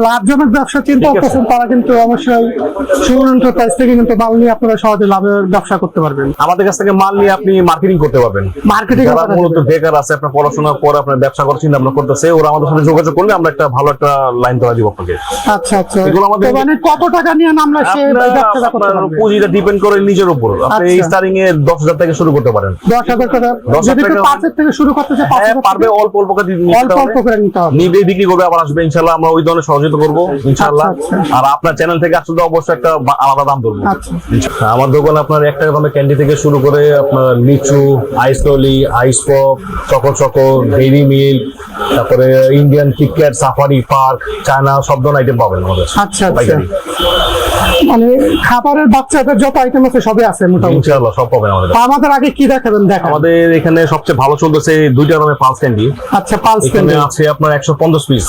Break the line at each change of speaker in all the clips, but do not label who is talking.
লাভজনক ব্যবসা চিন্তা করতেছেন তারা কিন্তু অবশ্যই সুমন এন্টারপ্রাইজ থেকে কিন্তু মাল নিয়ে আপনারা সহজে লাভের ব্যবসা করতে পারবেন।
আমাদের কাছ থেকে মাল নিয়ে আপনি মার্কেটিং করতে পারবেন।
মার্কেটিং
যারা মূলত বেকার আছে আপনার পড়াশোনা করে আপনার ব্যবসা করার চিন্তা ভাবনা করতেছে ওরা আমাদের সাথে যোগাযোগ করলে আমরা একটা ভালো একটা লাইন ধরা দিব আপনাকে।
আচ্ছা আচ্ছা।
এগুলো আমাদের-
মানে কত টাকা নিয়ে নামলে সে ব্যবসাটা করতে
পুঁজিটা ডিপেন্ড করে নিজের উপর। আপনি
আচ্ছা।
স্টার্টিং এ দশ হাজার থেকে শুরু করতে পারেন।
দশ হাজার টাকা। যদি কেউ
টাকা-
পাঁচের থেকে শুরু করতে চায়
হ্যাঁ পারবে অল্প অল্প করে নিতে হবে।
অল্প করে নিতে হবে।
নিবে বিক্রি করবে আবার আসবে ইনশাল্লাহ আমরা ওই ধরনের সহযোগিতা করব ইনশাল্লাহ
আচ্ছা,
আর আপনার চ্যানেল থেকে আসলে অবশ্যই একটা আলাদা দাম ধরবো।
আচ্ছা।
আমার দোকানে আপনার এক টাকা দামে ক্যান্ডি থেকে শুরু করে আপনার লিচু ice trolley ice pop choco choco dairy milk তারপরে Indian KitKat safari park China সব ধরনের আইটেম পাবেন আমাদের।
আচ্ছা আচ্ছা। মানে খাবারের বাচ্চাদের যত আইটেম আছে সবই আছে মোটামুটি।
ইনশাল্লাহ সব পাবেন আমাদের।
আমাদের আগে কি দেখাবেন দেখা
আমাদের এখানে সবচেয়ে ভালো চলতেছে দুইটা দামে পাঁচ ক্যান্ডি
আচ্ছা পালস
এখানে আছে আপনার একশো পঞ্চাশ পিস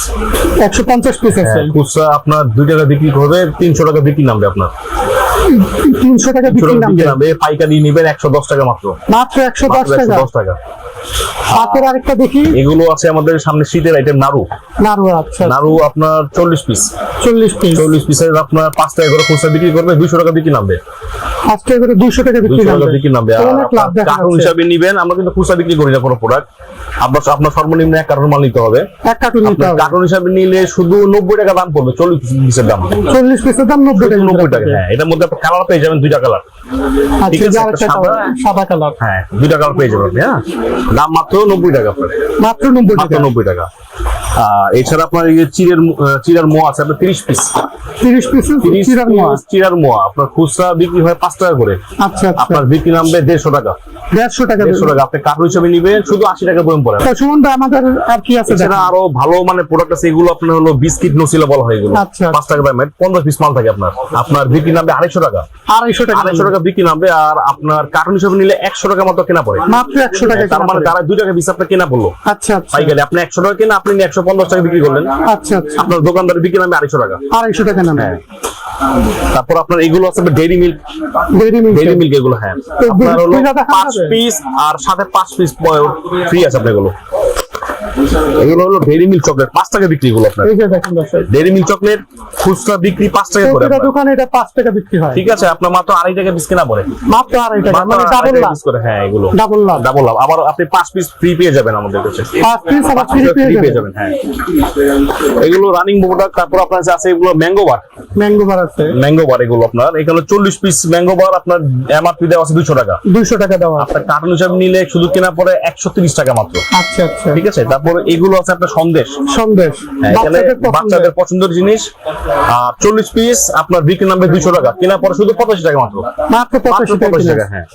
একশো পঞ্চাশ পিস আছে।
খুচরা আপনার দুই টাকা বিক্রি করবে তিনশো টাকা বিক্রি নামবে আপনার।
তিনশো টাকা বিক্রি নামবে।
নামবে পাইকারি নিবেন একশো দশ টাকা মাত্র।
মাত্র একশো দশ টাকা। হাতের আরেকটা দেখি।
এগুলো আছে আমাদের সামনে শীতের আইটেম নাড়ু।
নাড়ু আচ্ছা।
নাড়ু আপনার চল্লিশ পিস
চল্লিশ পিস
চল্লিশ পিসের আপনার পাঁচ টাকা করে খুচরা বিক্রি করবে দুইশো টাকা বিক্রি নামবে।
পাঁচ টাকা করে দুইশো টাকা বিক্রি নামবে।
বিক্রি নামবে। আর
অনেক লাভ দেখা
কার্টুন হিসাবে নিবেন আমরা কিন্তু খুচরা বিক্রি করি না কোনো প্রোডাক্ট আপনার আপনার সর্বনিম্ন এক কার্টুন মাল নিতে হবে।
এক কার্টুন নিতে হবে।
কার্টুন হিসাবে নিলে শুধু নব্বই টাকা দাম পড়বে চল্লিশ পিসের দাম।
চল্লিশ পিসের দাম নব্বই টাকা।
নব্বই টাকা হ্যাঁ। এটার মধ্যে আপনি কালার পেয়ে যাবেন দুইটা কালার ঠিক
আচ্ছা
আছে, সাদা-
কালার, সাদা কালার
হ্যাঁ দুইটা কালার পেয়ে যাবেন হ্যাঁ। দাম মাত্র নব্বই টাকা
মাত্র নব্বই টাকা।
নব্বই টাকা। আর এছাড়া আপনার চিরের চিরার মোয়া আছে আপনার তিরিশ পিস
তিরিশ পিস চিরার মোয়া।
চিরার মোয়া। আপনার খুচরা বিক্রি হয় পাঁচ টাকা করে।
আচ্ছা আচ্ছা।
আপনার বিক্রি নামবে দেড়শো টাকা।
দেড়শো টাকা।
দেড়শো টাকা। আপনি কার্টুন হিসেবে নিবেন শুধু আশি টাকা বয়ম পড়ে।
তো আমাদের আর কি আছে
এছাড়া আরও ভালো মানে প্রোডাক্ট আছে এগুলো আপনার হলো বিস্কিট নসিলা বলা হয় এগুলো।
আচ্ছা।
পাঁচ টাকা দামের পনেরো পিস মাল থাকে আপনার। আপনার বিক্রি নামবে আড়াইশো টাকা।
আড়াইশো টাকা।
আড়াইশো টাকা বিক্রি নামবে আর আপনার কার্টুন হিসেবে নিলে একশো টাকা মতো কেনা পড়ে।
মাত্র একশো টাকা
তার মানে তারা দুই টাকা পিস আপনার কেনা পড়ল
আচ্ছা আচ্ছা।
পাইকারি আপনি একশো টাকা কেনা আপনি একশো পঞ্চাশ টাকা বিক্রি করলেন।
আচ্ছা আচ্ছা।
আপনার দোকানদার বিক্রি নামে আড়াইশো টাকা।
আড়াইশো টাকা নামে।
হ্যাঁ। তারপর আপনার এগুলো আছে dairy milk
dairy milk
dairy milk এগুলো হ্যাঁ। আপনার হলো পাঁচ পিস আর সাথে পাঁচ পিস ফ্রি আছে আপনার এগুলো। এগুলো হলো মিল্ক চকলেট পাঁচ টাকা বিক্রি আপনার। মিল্ক চকলেট খুচরা বিক্রি পাঁচ টাকা করে
দোকানে এটা পাঁচ টাকা বিক্রি হয়।
ঠিক আছে আপনার মাত্র আড়াই টাকা পিস কেনা পড়ে।
মাত্র আড়াই টাকা মানে ডাবল লাভ।
করে হ্যাঁ এগুলো।
ডাবল লাভ।
ডাবল লাভ। আবার আপনি পাঁচ পিস ফ্রি পেয়ে যাবেন আমাদের কাছে।
পাঁচ পিস আবার ফ্রি পেয়ে যাবেন।
হ্যাঁ। এগুলো রানিং প্রোডাক্ট তারপর আপনার কাছে আছে এগুলো ম্যাঙ্গো বার
ম্যাঙ্গো বার আছে।
ম্যাঙ্গো বার এগুলো আপনার। এখানে চল্লিশ পিস ম্যাঙ্গো বার আপনার এমআরপি দেওয়া আছে দুশো টাকা।
দুইশো টাকা দেওয়া
আপনার কার্টুন হিসাবে নিলে শুধু কেনা পরে একশো তিরিশ টাকা মাত্র।
আচ্ছা আচ্ছা।
ঠিক আছে তারপর এগুলো আছে আপনার সন্দেশ।
সন্দেশ।
হ্যাঁ,
বাচ্চাদের পছন্দের।
জিনিস আর চল্লিশ পিস আপনার বিক্রি নামবে দুইশো টাকা। কেনা পরে শুধু পঁচাশি টাকা মাত্র।
মাত্র পঁচাশি টাকা
হ্যাঁ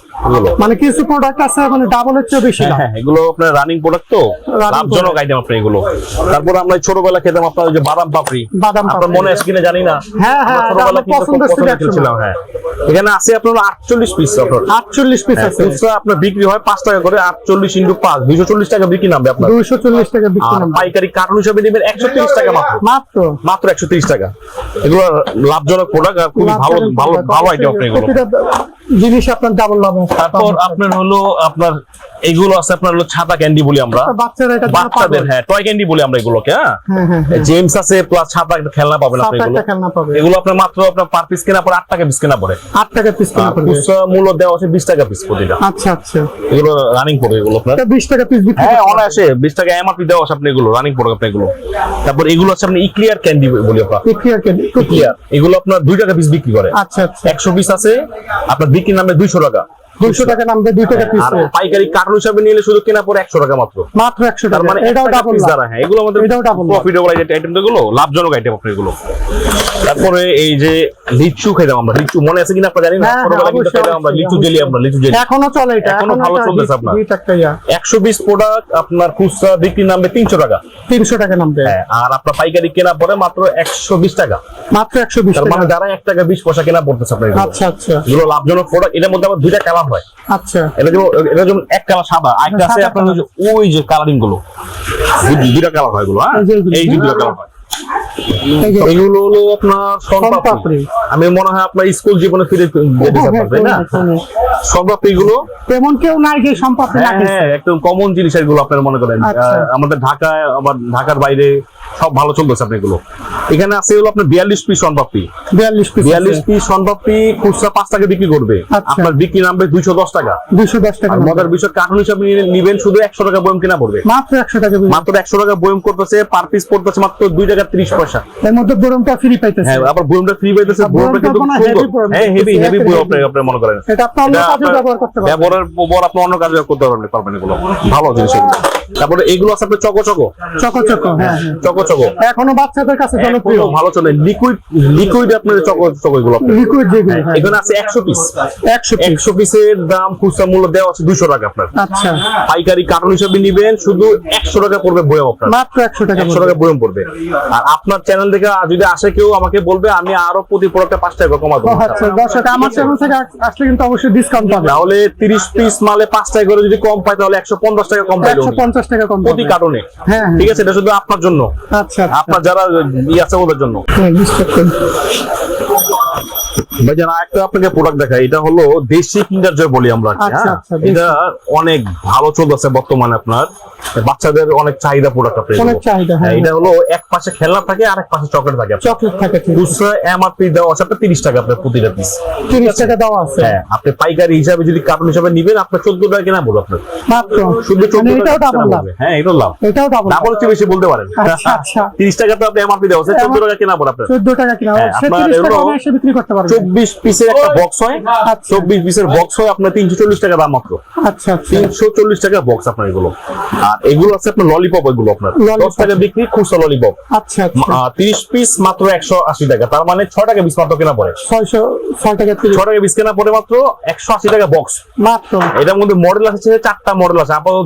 মানে কিছু প্রোডাক্ট আছে মানে ডাবলের চেয়ে বেশি
হ্যাঁ হ্যাঁ এগুলো আপনার রানিং প্রোডাক্ট তো। লাভজনক আইটেম আপনার এগুলো। তারপর আমরা ছোটবেলা খেতাম আপনার ওই যে বাদাম পাপড়ি।
বাদাম
আপনার মনে আছে কিনা জানি না।
হ্যাঁ, হ্যাঁ,
ছোটবেলা
পছন্দ ছিল
হ্যাঁ। এখানে আছে আপনার আটচল্লিশ পিস আপনার।
আটচল্লিশ পিস
হ্যাঁ,
আছে।
আপনার বিক্রি হয় পাঁচ টাকা করে আটচল্লিশ ইন্টু পাঁচ দুইশো চল্লিশ টাকা বিক্রি নামবে আপনার।
দুইশো চল্লিশ টাকা
পাইকারি কার্টন হিসাবে নেবেন একশো তিরিশ টাকা মাত্র।
মাত্র।
মাত্র? একশো তিরিশ টাকা। এগুলো লাভজনক প্রোডাক্ট আর খুবই ভালো ভালো। ভালো আইডিয়া আপনি এগুলো।
জিনিস আপনার ডাবল লাভ আছে।
তারপর আপনার হলো আপনার এগুলো আছে আপনার হলো ছাতা ক্যান্ডি বলি আমরা।
বাচ্চারা এটা
বাচ্চাদের হ্যাঁ টয় ক্যান্ডি বলি আমরা এগুলোকে হ্যাঁ?
হ্যাঁ হ্যাঁ হ্যাঁ।
জেমস আছে প্লাস ছাতা একটা খেলনা পাবেন আপনি এগুলো।
খেলনা
এগুলো আপনার মাত্র আপনার পার পিস কেনা পরে আট টাকা পিস কেনা পড়ে
আট টাকা পিস কিনে পড়বে
খুচরা মূল্য দেওয়া আছে বিশ টাকা পিস প্রতিটা।
আচ্ছা আচ্ছা।
এগুলো রানিং পড়বে এগুলো আপনার।
এটা বিশ টাকা পিস বিক্রি
হ্যাঁ
করতে
অনায়াসে বিশ টাকা এমআরপি দেওয়া আছে আপনি এগুলো রানিং প্রোডাক্ট আপনি এগুলো। তারপর এগুলো আছে আপনি ইক্লিয়ার ক্যান্ডি বলি আমরা।
বিক্রি আর কি
ইক্লিয়ার এগুলো আপনার দুই টাকা পিস বিক্রি করে।
আচ্ছা আচ্ছা।
একশো পিস আছে আপনার বিক্রি নামে দুইশো টাকা।
দুইশো টাকা নামবে দুই টাকা পিস
পাইকারি কার্টুন হিসাবে নিলে শুধু কেনা পরে একশো টাকা মাত্র।
মাত্র একশো টাকা।
মানে
এটাও ডাবল
দ্বারা হ্যাঁ এগুলো আমাদের
এটাও double
প্রফিটেবল আইটেমগুলো লাভজনক আইটেম আপনার এগুলো তারপরে এই যে লিচু খাইতাম আমরা। লিচু মনে আছে কিনা আপনার জানি না ছোটবেলা কিন্তু
অবশ্যই,
আমরা। লিচু জেলি আমরা লিচু জেলি।
এখনও চলে এটা
এখনও ভালো চলতেছে আপনার।
দুই টাকা
বিশ প্রোডাক্ট আপনার খুচরা বিক্রি নামবে তিনশো টাকা।
তিনশো টাকা নামবে
হ্যাঁ আর আপনার পাইকারি কেনা পরে মাত্র একশো বিশ টাকা।
মাত্র একশো বিশ
তার
টাকা।
মানে যারা এক টাকা বিশ পয়সা কেনা পড়তেছে আপনার
আচ্ছা আচ্ছা।
এগুলো লাভজনক প্রোডাক্ট এটার মধ্যে আবার দুইটা কালার হয়।
আচ্ছা।
এটা যেমন এটা যেমন এক কালার সাদা আরেকটা আছে আপনার ওই যে কালারিংগুলো। দুই- দুইটা কালার হয় হ্যাঁ?
এই যে
দুইটা কালার হয়। এগুলো হলো আপনার আমি মনে হয় আপনার স্কুল জীবনে ফিরে যেতে চান তাই না? সনপাপড়ি গুলো
তেমন কেউ নাই যে সম্পর্কে
হ্যাঁ হ্যাঁ একদম কমন জিনিস এগুলো আপনার মনে করেন।
আচ্ছা।
আমাদের ঢাকায় আবার ঢাকার বাইরে সব ভালো চলতেছে আপনি এগুলো। এখানে আছে হলো আপনার বিয়াল্লিশ পিস সনপাপড়ি
বিয়াল্লিশ পিস
বিয়াল্লিশ পিস সনপাপড়ি খুচরা পাঁচ টাকা বিক্রি করবে।
আচ্ছা।
আপনার বিক্রি নামবে দুইশো দশ টাকা।
দুইশো দশ টাকা
মজার বিষয় কার্টুন হিসাবে নিবেন শুধু একশো টাকা বয়ম কিনা পড়বে।
মাত্র একশো টাকা
মাত্র একশো টাকা বয়ম করতেছে পার পিস পড়তেছে মাত্র দুই টাকা ত্রিশ পয়সা।
এর মধ্যে বরমটা ফ্রি পাইতেছে।
হ্যাঁ আবার বয়মটা ফ্রি পাইতেছে বয়মটা
বয়মটা
কিন্তু হ্যাঁ হেভি হেভি বয়ম আপনি মনে করেন।
এটা
আপনার ব্যবহারের পর আপনি অন্য কাজ করতে পারবেন পারবেন এগুলো। ভালো জিনিস এগুলো তারপরে এগুলো আছে আপনার চকো চকো?
চকো চকো হ্যাঁ হ্যাঁ।
Choco choco.
এখনও বাচ্চাদের কাছে জনপ্রিয়।
ভালো চলে। লিকুইড লিকুইড আপনার চকো চকো এগুলো
লিকুইড যেগুলো হ্যাঁ।
এখানে আছে একশো পিস
একশো পিস
একশো পিসের দাম খুচরা মূল্য দেওয়া আছে দুইশো টাকা আপনার।
আচ্ছা।
পাইকারি কার্টন হিসাবে নিবেন শুধু একশো টাকা পড়বে বয়ম আপনার।
মাত্র একশো টাকা
একশো
পড়বে।
টাকা বয়ম পড়বে। আর আপনার চ্যানেল থেকে যদি আসে কেউ আমাকে বলবে আমি আরও প্রতি প্রোডাক্টে পাঁচ টাকা কমা দেবো
আচ্ছা দর্শক আমার চ্যানেল থেকে আসলে কিন্তু অবশ্যই ডিসকাউন্ট পাবে
তাহলে তিরিশ পিস মালে পাঁচ টাকা করে যদি কম পায় তাহলে একশো পঞ্চাশ টাকা কম পাইলো
একশো পঞ্চাশ টাকা কম
প্রতি। কার্টনে
হ্যাঁ, হ্যাঁ।
ঠিক আছে এটা শুধু আপনার জন্য।
আচ্ছা আচ্ছা।
আপনার যারা ইয়ে আছে ওদের জন্য।
হ্যাঁ, discount করুন।
ভাই জানা একটা আপনাকে প্রোডাক্ট দেখাই। এটা হলো দেশি কিন্ডার জয় বলি আমরা
আচ্ছা,
হ্যাঁ?
আচ্ছা।
এটা অনেক ভালো চলতেছে বর্তমানে আপনার। বাচ্চাদের অনেক চাহিদা প্রোডাক্ট আপনার
অনেক চাহিদা, হ্যাঁ।
হ্যাঁ, এটা হলো এক পাশে খেলনা থাকে আর এক পাশে চকলেট থাকে
চকলেট থাকে
খুচরা এমআরপি দেওয়া আছে আপনার তিরিশ টাকা আপনার প্রতিটা পিস
তিরিশ টাকা দেওয়া আছে।
হ্যাঁ আপনি পাইকারি হিসাবে যদি কার্টুন হিসাবে নিবেন আপনার চোদ্দ টাকা কেনা বলব আপনার।
মাত্র?
শুধু চোদ্দ
মানে এটাও
টাকা
ডাবল লাভ।
হ্যাঁ এটাও লাভ।
এটাও ডাবল
ডাবল চেয়ে বেশি বলতে পারেন।
আচ্ছা, আচ্ছা।
তিরিশ টাকা তো আপনি এমআরপি দেওয়া আছে চোদ্দ টাকা কেনা পড়ে আপনার।
চোদ্দ টাকা কিনা। টাকা বিক্রি করতে পারবে
চব্বিশ পিসের একটা বক্স হয়।
আচ্ছা।
চব্বিশ পিসের বক্স হয় আপনার তিনশো চল্লিশ টাকা দাম মাত্র।
আচ্ছা আচ্ছা।
তিনশো চল্লিশ টাকা বক্স আপনার এগুলো। আর এগুলো আছে আপনার ললিপপ এগুলো আপনার। দশ টাকা বিক্রি খুচরা ললিপপ
আচ্ছা আচ্ছা।
তিরিশ পিস মাত্র একশো আশি টাকা। তার মানে ছ টাকা পিস মাত্র কেনা পড়ে।
ছয়শো ছয় টাকা
ছ টাকা পিস কেনা পড়ে মাত্র একশো আশি টাকা বক্স
মাত্র।
এটার মধ্যে মডেল আছে চারটা মডেল আছে। আপাতত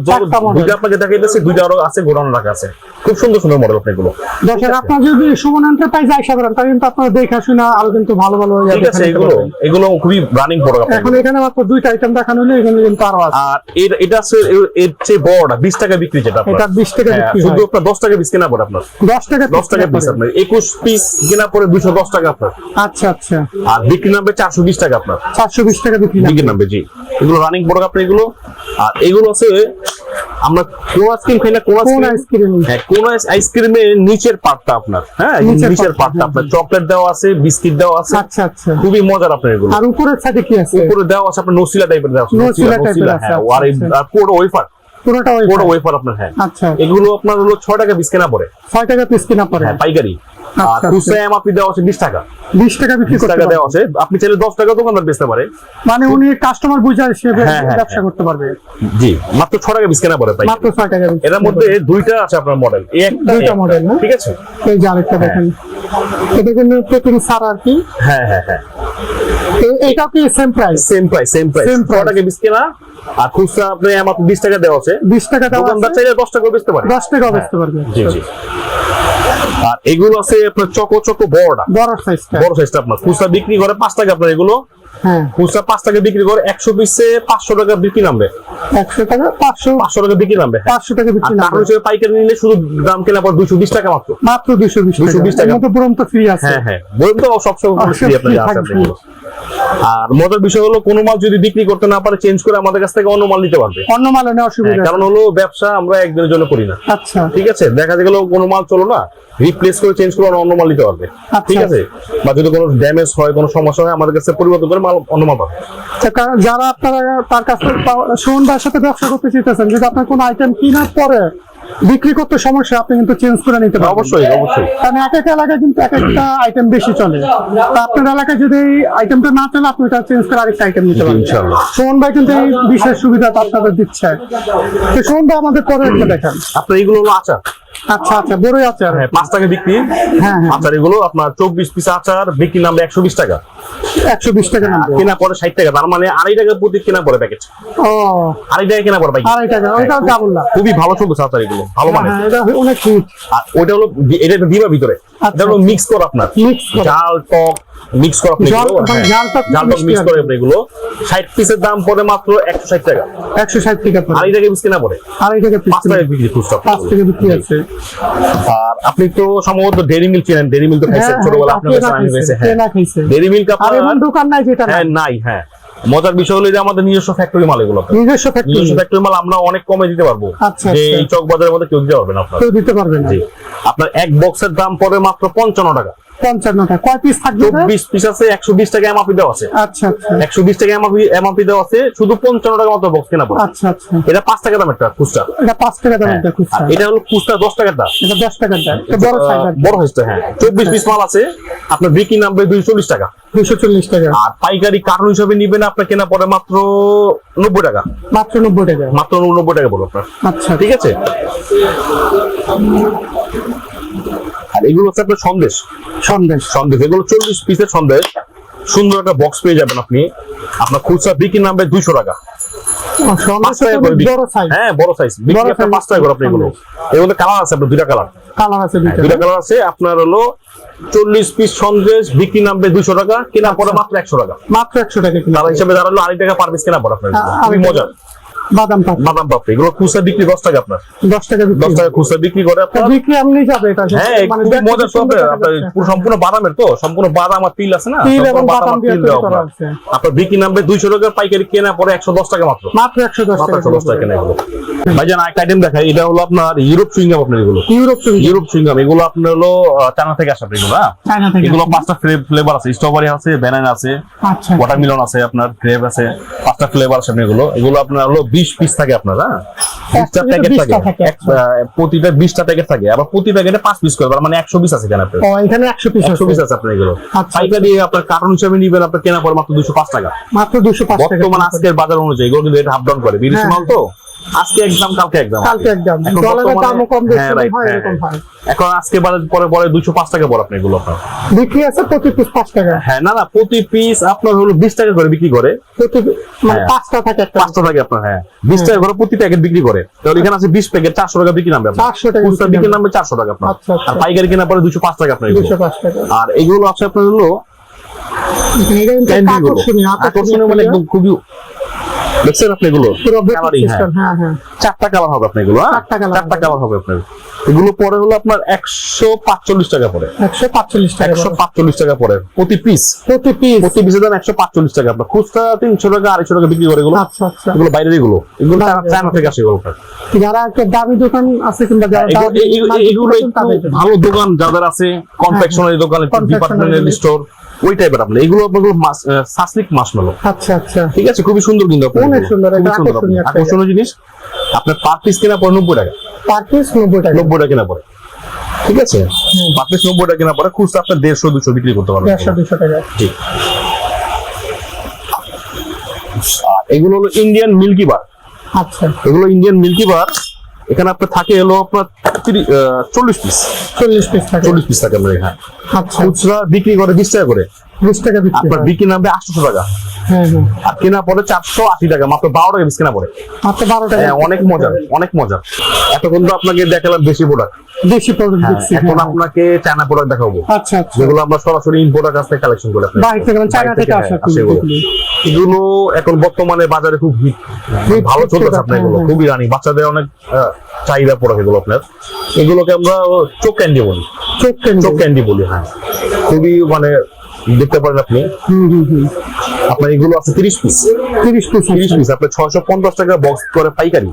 দুইটা আপনাকে দেখাইতেছে দুইটা আরও আছে গোডাউন রাখা আছে। খুব সুন্দর সুন্দর মডেল আপনার এগুলো।
দর্শক আপনার যদি সুমন এন্টারপ্রাইজ আইসা করেন তাহলে কিন্তু আপনারা দেখা শুনে আরও কিন্তু ভালো ভালো
ঠিক আছে এগুলো এগুলো খুবই রানিং প্রোডাক্ট
এখন এখানে মাত্র দুইটা আইটেম দেখানো হলো এখানে কিন্তু আরও আছে।
আর এর এটা আছে এর- চেয়ে বড়টা বিশ টাকা বিক্রি যেটা আপনার।
এটা বিশ টাকা
হ্যাঁ,
বিক্রি
শুধু আপনার দশ টাকা পিস কেনা পড়ে আপনার।
দশ টাকা
দশ টাকা পিস আপনার। একুশ পিস কেনা পড়ে দুশো দশ টাকা আপনার।
আচ্ছা আচ্ছা।
আর বিক্রি নামবে চারশো বিশ টাকা আপনার।
চারশো বিশ টাকা বিক্রি না
বিক্রি নামবে জি। এগুলো রানিং প্রোডাক্ট আপনার এগুলো। আর এগুলো আছে আমরা কোন আইসক্রিম খাই না কোন আইসক্রিম হ্যাঁ কোন আইসক্রিমের নিচের পার্টটা আপনার? হ্যাঁ
নিচের পার্টটা,
পার্টটা আপনার। চকলেট দেওয়া আছে বিস্কিট দেওয়া আছে।
আচ্ছা আচ্ছা।
খুবই মজার আপনার এগুলো।
আর উপরের সাথে কি আছে?
উপরে দেওয়া আছে আপনার নসিলা টাইপের দেওয়া আছে।
নসিলা টাইপের আছে,
হ্যাঁ
আচ্ছা,
আর
আচ্ছা।
আর পুরো ওয়েফার
পুরোটা ওয়েফার
পুরো ওয়েফার আপনার হ্যাঁ।
আচ্ছা।
এগুলো আপনার হলো 6 টাকা পিস কেনা পড়ে।
ছয় টাকা পিস কেনা পড়ে।
হ্যাঁ পাইকারি। আর
আচ্ছা,
খুচরা এমআরপি দেওয়া আছে বিশ টাকা।
বিশ টাকা বিক্রি
টাকা দেওয়া আছে। আপনি চাইলে দশ টাকা দোকানদার বেচতে পারে।
মানে উনি কাস্টমার বুঝে সে
হ্যাঁ, হ্যাঁ,
ব্যবসা করতে পারবে।
জি মাত্র ছ টাকা পিস কেনা পড়ে পাই
মাত্র ছয় টাকা
এটার মধ্যে দুইটা আছে আপনার মডেল এই একটা
দুইটা না?
ঠিক আছে?
এই যে আরেকটা দেখেন। এটা কিন্তু প্রতিদিন সার আর কি।
হ্যাঁ হ্যাঁ হ্যাঁ।
এটাও কি same price
same price same price ছ টাকা পিস কেনা আর খুচরা আপনি মাত্র বিশ টাকা দেওয়া আছে।
বিশ টাকা
দোকানদার চাইলে দশ টাকা বেচতে পারে।
দশ টাকা বেচতে পারবে।
জি জি। আর এগুলো আছে আপনার চকো চকো বড়টা।
বড় সাইজটা
বড় সাইজটা আপনার। বিক্রি করে পাঁচ টাকা আপনার এগুলো। পাঁচ টাকা বিক্রি করে একশো পিসে পাঁচশো টাকা বিক্রি নামবে।
একশো টাকা পাঁচশো
পাঁচশো টাকা বিক্রি নামবে।
পাঁচশো টাকা
আর
বিক্রি না
কার্টন হিসেবে পাইকারি নিলে শুধু দাম কেনা পর দুশো বিশ টাকা মাত্র।
মাত্র দুশো বিশ
220
টাকা
টাকা।
এর মধ্যে ফ্রি আছে।
হ্যাঁ হ্যাঁ। বলুন তো সবসময় ফ্রি আপনার
free
আছে
থাকবে।
আপনার এগুলো। আর মজার বিষয় হলো কোনো মাল যদি বিক্রি করতে না পারে চেঞ্জ করে আমাদের কাছ থেকে অন্য মাল নিতে পারবে।
অন্য মালে নেওয়া
হ্যাঁ,
সুবিধা
কারণ হলো ব্যবসা আমরা একদিনের জন্য করি না।
আচ্ছা।
ঠিক আছে? দেখা গেল কোনো মাল চলো না। রিপ্লেস করে চেঞ্জ করে অন্য মাল নিতে পারবে।
আচ্ছা।
ঠিক আছে? বা যদি কোনো ড্যামেজ হয় কোনো সমস্যা হয় আমাদের কাছে পরিবর্তন করে মাল অন্য মাল পাবে।
যারা আপনারা তার কাছ থেকে ভাইয়ের সাথে ব্যবসা করতে চাইতেছেন যদি আপনার কোনো আইটেম কেনার পরে বিক্রি করতে সমস্যা আপনি কিন্তু চেঞ্জ করে নিতে পারবেন।
অবশ্যই অবশ্যই।
কারণ এক এক এলাকায় কিন্তু এক একটা আইটেম বেশি চলে। তা আপনার এলাকায় যদি এই আইটেমটা না চলে আপনি এটা চেঞ্জ করে আরেকটা আইটেম নিতে পারবেন।
ইনশাআল্লাহ।
সুমন ভাই কিন্তু এই বিশেষ সুবিধাটা আপনাদের দিচ্ছে। তো সুমন ভাই আমাদের পরে একটা দেখেন।
আপনার এগুলো হলো আচার?
আচ্ছা আচ্ছা বড়ই আছে আর
হ্যাঁ পাঁচ টাকা বিক্রি।
হ্যাঁ, হ্যাঁ।
আচার এগুলো আপনার চব্বিশ পিস আচার বিক্রি নামবে একশো বিশ টাকা।
একশো বিশ টাকা নাম।
কেনা পরে ষাট টাকা তার মানে আড়াই টাকা প্রতি কেনা পরে প্যাকেট
ও।
আড়াই টাকা কেনা পরে
আড়াই টাকা ওইটাও ডাবল না?
খুবই ভালো চলতেছে আচার এগুলো। ভালো মানে
হ্যাঁ এটা অনেক
আর ওইটা হলো এটা দিবা ভিতরে।
আচ্ছা,
এটা হলো। মিক্স করা আপনার। টক মিক্স করা আপনি
মানে
হ্যাঁ।
টক
মিক্স করে। আপনি এগুলো। ষাট পিসের দাম পড়ে মাত্র একশো ষাট টাকা।
একশো ষাট টাকা পড়ে।
আড়াই টাকা পিস কেনা পড়ে।
আড়াই টাকা পিস
টাকা বিক্রি খুচরা
পাঁচ টাকা বিক্রি আছে।
আর আপনি তো সম্ভবত ডেরি মিল্ক চেনেন। ডেরি মিল্ক তো খাইছেন
হ্যাঁ,
ছোটবেলা আপনার কাছে আমি
খাইছে,
হ্যাঁ। ডেরি মিল্ক আপনার
দোকান নাই যেটা
হ্যাঁ
নাই
হ্যাঁ। মজার বিষয় হলো যে আমাদের নিজস্ব ফ্যাক্টরি মাল এগুলো।
নিজস্ব ফ্যাক্টরি
নিজস্ব ফ্যাক্টরি মাল আমরা অনেক কমে দিতে পারব।
আচ্ছা,
যে
আচ্ছা।
এই চক বাজারের মধ্যে কেউ দিতে পারবে না আপনার।
কেউ দিতে পারবে না।
জি। আপনার এক বক্সের দাম পড়বে মাত্র পঞ্চান্ন টাকা।
কয় পিস থাকবে
পিস আছে একশো বিশ টাকা এমআপি দেওয়া আছে।
আচ্ছা আচ্ছা।
টাকা দেওয়া আছে শুধু পঞ্চান্ন টাকা মতো বক্স কেনা পড়ে
আচ্ছা আচ্ছা।
এটা টাকা খুচরা।
এটা টাকা
হ্যাঁ। এটা হলো খুচরা দশ টাকার দাম।
এটা দশ টাকার দাম। এটা বড় সাইজ
বড় হয়েছে হ্যাঁ। চব্বিশ পিস মাল আছে আপনার বিক্রি নামবে দুইশো চল্লিশ টাকা।
দুশো চল্লিশ টাকা।
আর পাইকারি কার্টুন হিসাবে নিবেন আপনার কেনা পড়ে মাত্র নব্বই টাকা।
মাত্র নব্বই টাকা।
মাত্র নব্বই টাকা বলো আপনার।
আচ্ছা।
ঠিক আছে? আর এগুলো হচ্ছে আপনার সন্দেশ।
সন্দেশ।
সন্দেশ। এগুলো চল্লিশ পিসের সন্দেশ। সুন্দর একটা বক্স পেয়ে যাবেন আপনি। আপনার খুচরা বিক্রি নামবে দুইশো টাকা। হ্যাঁ বড় সাইজ আপনার পাঁচ টাকা করে আপনি এগুলো। এর কালার আছে আপনার দুইটা কালার
কালার আছে দুইটা।
দুইটা কালার আছে। আপনার হলো চল্লিশ পিস সন্দেশ বিক্রি নামবে দুইশো টাকা। কেনা পরে মাত্র একশো টাকা।
মাত্র একশো টাকা
হিসাবে দাঁড়াল আড়াই টাকা পার পিস কেনা পড়ে আপনার।
আ-
খুবই মজা
বাদাম পাপড়ি।
বাদাম পাপড়ি এগুলো খুচরা বিক্রি দশ টাকা আপনার।
দশ টাকা বিক্রি।
দশ টাকা খুচরা বিক্রি করে আপনার।
বিক্রি এমনি যাবে এটা
হ্যাঁ
মানে
সব আপনার পুরো সম্পূর্ণ বাদামের তো সম্পূর্ণ বাদাম আর তিল আছে না?
তিল এবং বাদাম দিয়ে তৈরি করা। আছে।
আপনার বিক্রি নামবে দুইশো টাকা পাইকারি কেনা পরে একশো দশ টাকা মাত্র।
মাত্র একশো দশ
মাত্র
টাকা
একশো দশ টাকা কেনা এগুলো ভাইজান একটা আইটেম দেখাই এটা হলো আপনার ইউরোপ চুইংগাম আপনার এগুলো।
ইউরোপ চুঙ্গি
ইউরোপ চুইংগাম এগুলো আপনার হলো চায়না থেকে আসে এগুলো হ্যাঁ?
চায়না থেকে
এগুলো পাঁচটা ফ্লেভার আছে স্ট্রবেরি আছে ব্যানানা আছে
আচ্ছা।
ওয়াটারমেলন আছে আপনার গ্রেপ আছে পাঁচটা ফ্লেভার আছে এগুলো। এগুলো আপনার হলো বিশ পিস থাকে আপনার হ্যাঁ? বিশটা প্যাকেট থাকে। প্রতিটা বিশটা প্যাকেট থাকে। আবার প্রতি প্যাকেটে পাঁচ পিস করে মানে একশো পিস আছে আপনার।
ও এখানে একশো পিস
একশো পিস আছে আপনার এগুলো।
আচ্ছা।
পাইকারি আপনার কার্টন হিসাবে নিবেন আপনার কেনা পড়ে মাত্র দুশো পাঁচ টাকা।
মাত্র দুশো পাঁচ টাকা।
বর্তমান আজকের বাজার অনুযায়ী এগুলো কিন্তু এটা হাফ ডাউন করে। বিদেশি
হ্যাঁ।
মাল তো? আজকে একদম কালকে একদম
কালকে একদম ডলারের দামও কম বেশি
হ্যাঁ,
হয়
হ্যাঁ,
এরকম
হ্যাঁ।
হয়।
এখন আজকে পরে পরে দুশো পাঁচ টাকা পড়ে আপনার। এগুলো
বিক্রি আছে প্রতি পিস টাকা।
হ্যাঁ না না প্রতি পিস আপনার হলো বিশ টাকা করে বিক্রি করে।
প্রতি মানে থাকে একটা।
থাকে আপনার হ্যাঁ। বিশ টাকা করে প্রতি প্যাকেট বিক্রি করে। তাহলে এখানে আছে বিশ প্যাকেট চারশো টাকা বিক্রি নামবে আপনার।
400 টাকা
খুচরা
বিক্রি নামবে।
নামবে চারশো টাকা আপনার।
আচ্ছা, আচ্ছা।
আর পাইকারি কেনা পরে দুশো পাঁচ টাকা আপনার এগুলো।
দুশো পাঁচ টাকা।
আর এগুলো আছে আপনার হলো
আকর্ষণীয়
আকর্ষণীয় মানে একদম খুবই দেখছেন আপনি এগুলো? হ্যাঁ।
হ্যাঁ হ্যাঁ।
চারটা কালার হবে আপনার এগুলো?
চারটা।
কালার হবে। আপনার। এগুলো পরে হলো আপনার একশো পাঁচচল্লিশ টাকা পরে
একশো পাঁচচল্লিশ টাকা
একশো পাঁচচল্লিশ টাকা পরে প্রতি পিস
প্রতি পিস
প্রতি পিসের দাম একশো পাঁচচল্লিশ টাকা। আপনার খুচরা তিনশো টাকা আড়াইশো টাকা বিক্রি করে এগুলো।
আচ্ছা আচ্ছা।
এগুলো বাইরের এগুলো। এগুলো চায়না- থেকে আসে এগুলো।
যারা একটা দামি দোকান আছে কিংবা
এগুলো-। ভালো দোকান যাদের আছে। কনফেকশনারি দোকান ডিপার্টমেন্টাল স্টোর ওই টাইপের আপনার এগুলো আপনার সাসলিক
আচ্ছা আচ্ছা।
ঠিক আছে? খুবই সুন্দর কিন্তু
অনেক সুন্দর, আকর্ষণীয়
জিনিস আপনার পার পিস কেনা পরে নব্বই টাকা।
পার পিস নব্বই টাকা।
নব্বই টাকা কেনা পরে ঠিক আছে? পার পিস নব্বই টাকা কেনা খুচরা আপনার দেড়শো দুশো বিক্রি করতে পারবেন।
দেড়শো দুশো টাকা।
ঠিক এগুলো হলো ইন্ডিয়ান মিল্কি বার
আচ্ছা।
এগুলো ইন্ডিয়ান মিল্কি বার এখানে আপনার থাকে হলো আপনার চল্লিশ পিস
চল্লিশ পিস
চল্লিশ পিস থাকে আপনার এখানে
আচ্ছা।
খুচরা বিক্রি করে বিশ টাকা করে।
টাকা
আপনার বিক্রি নামবে আটশো টাকা।
হ্যাঁ হ্যাঁ।
আর কেনা পরে চারশো আশি টাকা মাত্র বারো টাকা কেনা পরে
মাত্র বারো টাকা
হ্যাঁ অনেক মজার অনেক মজার। এতক্ষণ তো আপনাকে দেখালাম বেশি প্রোডাক্ট
দিচ্ছি
এখন। আপনাকে চায়না প্রোডাক্ট দেখাবো।
আচ্ছা আচ্ছা।
যেগুলো আমরা সরাসরি ইম্পোর্টার কাছ থেকে কালেকশন করে
বাইরে থেকে মানে চায়না থেকে আসা
এগুলো এখন বর্তমানে বাজারে খুব হিট
Hit
ভালো চলতেছে আপনার এগুলো খুবই রানি। বাচ্চাদের অনেক চাহিদা প্রোডাক্ট এগুলো আপনার। এগুলোকে আমরা চোখ ক্যান্ডি বলি।
চোখ
চোখ ক্যান্ডি বলি হ্যাঁ। খুবই মানে দেখতে পারেন আপনি। আপনার এগুলো আছে তিরিশ পিস
তিরিশ পিস
তিরিশ পিস আপনার ছয়শো পঞ্চাশ টাকা বক্স করে পাইকারি।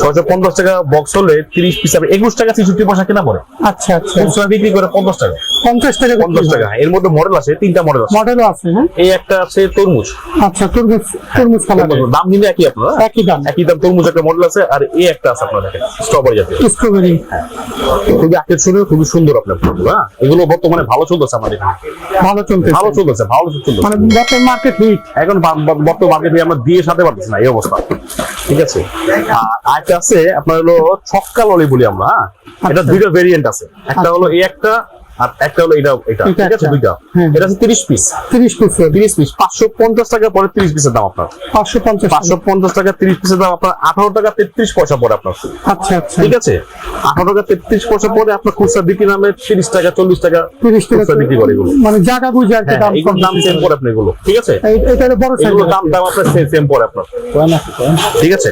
ছয়শো পঞ্চাশ টাকা বক্স হলে তিরিশ পিস আপনি একুশ টাকা ছেষট্টি পয়সা কেনা পড়ে
আচ্ছা আচ্ছা।
খুচরা বিক্রি করে পঞ্চাশ টাকা।
পঞ্চাশ টাকা
পঞ্চাশ টাকা। এর মধ্যে মডেল আছে তিনটা মডেল আছে।
মডেলও আছে হ্যাঁ?
এই একটা আছে তরমুজ।
আচ্ছা তরমুজ তরমুজ কালার
দাম কিন্তু একই আপনার। হ্যাঁ?
একই দাম।
একই দাম তরমুজ একটা মডেল আছে আর এই একটা আছে আপনার দেখেন স্ট্রবেরি জাতীয়।
স্ট্রবেরি
খুবই আকর্ষণীয় খুবই সুন্দর আপনার হ্যাঁ? এগুলো বর্তমানে ভালো চলতেছে আমাদের এখানে।
ভালো চলতে
ভালো চলতেছে ভালো চলতেছে।
মানে বর্তমান মার্কেট হিট
এখন বর্তমান মার্কেটে আমরা দিয়ে সাথে পারতেছি না এই অবস্থা। ঠিক আছে? আর আরেকটা আছে আপনার হলো ছক্কা ললি বলি আমরা হ্যাঁ? এটা
আচ্ছা।
দুইটা ভেরিয়েন্ট আছে। একটা হলো এই একটা আর একটা হলো এটা। এটা ঠিক আছে? দুইটা।
হ্যাঁ।
এটা আছে তিরিশ পিস
তিরিশ পিসের
তিরিশ পিস পাঁচশো পঞ্চাশ টাকা পরে তিরিশ পিসের দাম আপনার।
পাঁচশো পঞ্চাশ
পাঁচশো পঞ্চাশ টাকা তিরিশ পিসের দাম আপনার। আঠারো টাকা তেত্রিশ পয়সা পরে আপনার।
আচ্ছা আচ্ছা।
ঠিক আছে? আঠারো টাকা তেত্রিশ পয়সা পরে আপনার খুচরা বিক্রি নামে তিরিশ টাকা চল্লিশ টাকা
তিরিশ টাকা
খুচরা বিক্রি করে এগুলো।
মানে জায়গা বুঝে আর কি
হ্যাঁ
দাম
এগুলোর দাম সেম পরে আপনি এগুলো। ঠিক আছে?
এটা বড় সাইজ
এগুলো দাম দাম আপনার সেম পরে আপনার। ঠিক আছে?